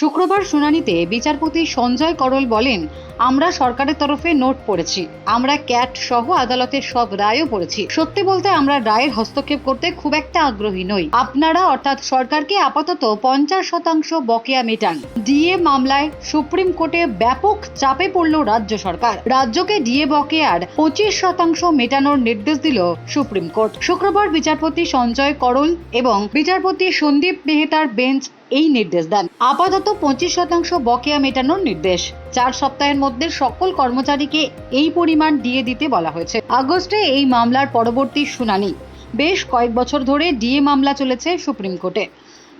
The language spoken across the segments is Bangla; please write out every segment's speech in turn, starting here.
শুক্রবার শুনানিতে বিচারপতি সঞ্জয় করল বলেন, আমরা সরকারের তরফে নোট পড়েছি। আমরা ক্যাট সহ আদালতের সব রায়ও পড়েছি। সত্যি বলতে আমরা রায়ের হস্তক্ষেপ করতে খুব একটা আগ্রহী নই। আপনারা অর্থাৎ সরকারকে আপাতত পঞ্চাশ শতাংশ বকেয়া মেটান। ডিএ মামলায় সুপ্রিম কোর্টে ব্যাপক চাপে পড়ল রাজ্য সরকার। রাজ্যকে ডিএ বকেয়ার পঁচিশ শতাংশ মেটানোর নির্দেশ দিল সুপ্রিম কোর্ট। শুক্রবার বিচারপতি সঞ্জয় করল এবং বিচারপতি সন্দীপ মেহতার বেঞ্চ এই নির্দেশ দেন। আপাতত পঁচিশ শতাংশ বকেয়া মেটানোর নির্দেশ। চার সপ্তাহের মধ্যে সকল কর্মচারীকে এই পরিমাণ দিয়ে দিতে বলা হয়েছে। আগস্টে এই মামলার পরবর্তী শুনানি। বেশ কয়েক বছর ধরে ডিএ মামলা চলেছে সুপ্রিম কোর্টে।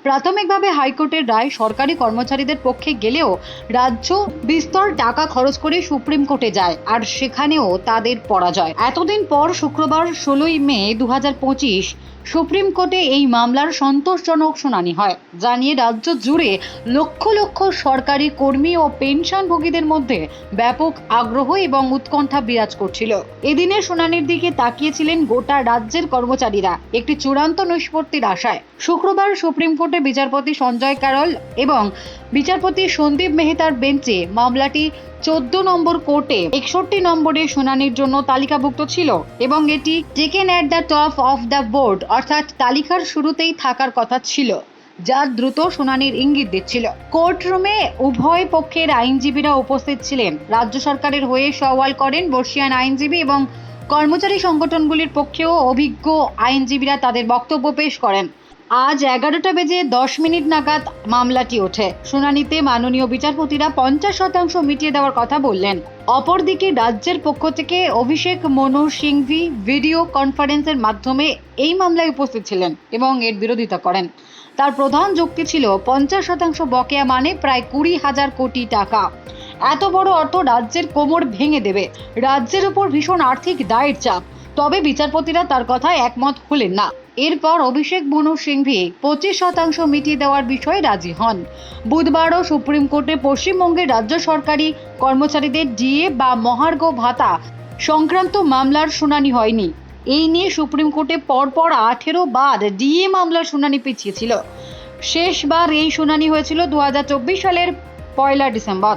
প্রাথমিকভাবে হাইকোর্টের রায় সরকারি কর্মচারীদের পক্ষে গেলেও রাজ্য বিস্তর টাকা খরচ করে সুপ্রিম কোর্টে যায়, আর সেখানেও তাদের পরাজয়। এতদিন পর শুক্রবার ষোলোই মে দু হাজার পঁচিশ সুপ্রিম কোর্টে এই মামলার সন্তোষজনক শুনানি হয়। জানিয়ে রাজ্য জুড়ে লক্ষ লক্ষ সরকারি কর্মী ও পেনশনভোগীদের মধ্যে ব্যাপক আগ্রহ এবং উৎকণ্ঠা বিরাজ করছিল। এদিনের শুনানির দিকে তাকিয়েছিলেন গোটা রাজ্যের কর্মচারীরা, একটি চূড়ান্ত নিষ্পত্তির আশায়। শুক্রবার সুপ্রিম কোর্টে বিচারপতি সঞ্জয় কারল এবং বিচারপতি সন্দীপ মেহতার বেঞ্চে মামলাটি চোদ্দ নম্বর কোর্টে একষট্টি নম্বরে শুনানির জন্য তালিকাভুক্ত ছিল এবং এটি taken at the top of the board অর্থাৎ তালিকার শুরুতেই থাকার কথা ছিল, যা দ্রুত শুনানির ইঙ্গিত দিচ্ছিল। কোর্টরুমে উভয় পক্ষের আইনজীবীরা উপস্থিত ছিলেন। রাজ্য সরকারের হয়ে সওয়াল করেন বর্ষিয়ান আইনজীবী এবং কর্মচারী সংগঠনগুলির পক্ষেও অভিজ্ঞ আইনজীবীরা তাদের বক্তব্য পেশ করেন। আজ এগারোটা বেজে দশ মিনিট নাগাদ মামলাটি ওঠে। শুনানিতে মাননীয় বিচারপতিরা পঞ্চাশ শতাংশ মিটিয়ে দেওয়ার কথা বললেন। অপরদিকে রাজ্যের পক্ষ থেকে অভিষেক মনু সিংভি ভিডিও কনফারেন্সের মাধ্যমে এই মামলায় উপস্থিত ছিলেন এবং এর বিরোধিতা করেন। তার প্রধান যুক্তি ছিল, পঞ্চাশ শতাংশ বকেয়া মানে প্রায় কুড়ি হাজার কোটি টাকা। এত বড় অর্থ রাজ্যের কোমর ভেঙে দেবে। রাজ্যের উপর ভীষণ আর্থিক দায়ের চাপ। তবে বিচারপতিরা তার কথায় একমত হলেন না। এরপর অভিষেক বনু সিংভি পঁচিশ শতাংশ মিটিয়ে দেওয়ার বিষয়ে রাজি হন। বুধবারও সুপ্রিম কোর্টে পশ্চিমবঙ্গের রাজ্য সরকারি কর্মচারীদের ডিএ বা মহার্ঘ ভাতা সংক্রান্ত মামলার শুনানি হয়নি। এই নিয়ে সুপ্রিম কোর্টে পরপর আঠেরো বার ডিএ মামলার শুনানি পিছিয়েছিল। শেষবার এই শুনানি হয়েছিল দু হাজার চব্বিশ সালের পয়লা ডিসেম্বর।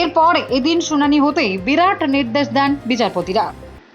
এরপর এদিন শুনানি হতেই বিরাট নির্দেশ দেন বিচারপতিরা।